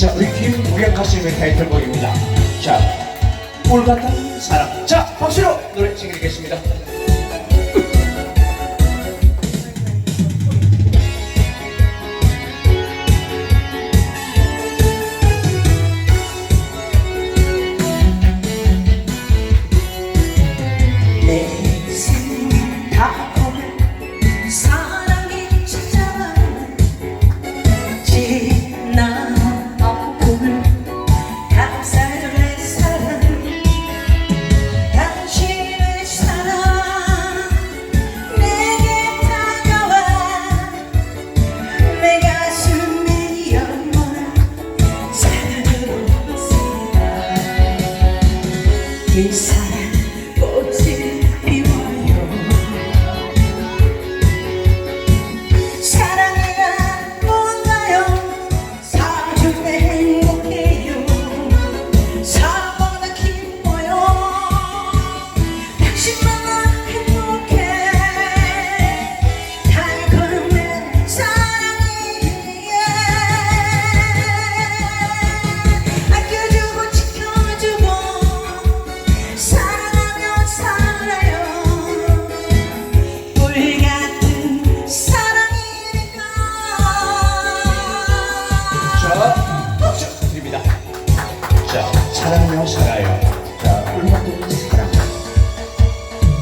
자, 우리 팀 무객학생의 타이틀곡입니다. 자, 꿀 같은 사랑. 자, 박수로 노래 챙기겠습니다. Please.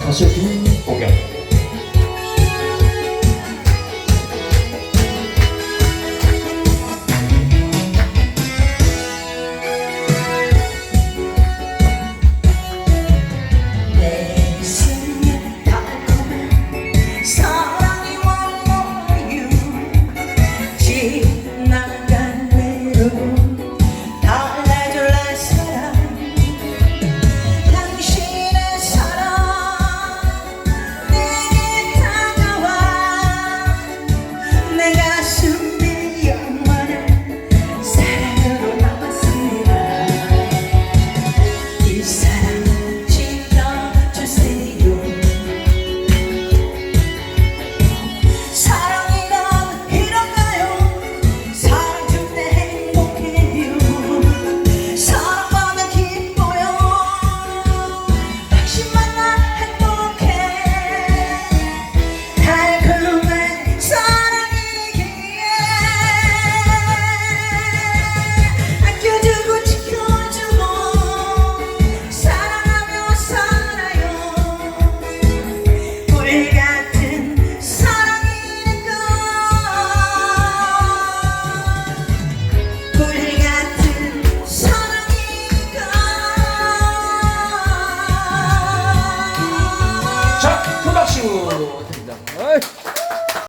Você tem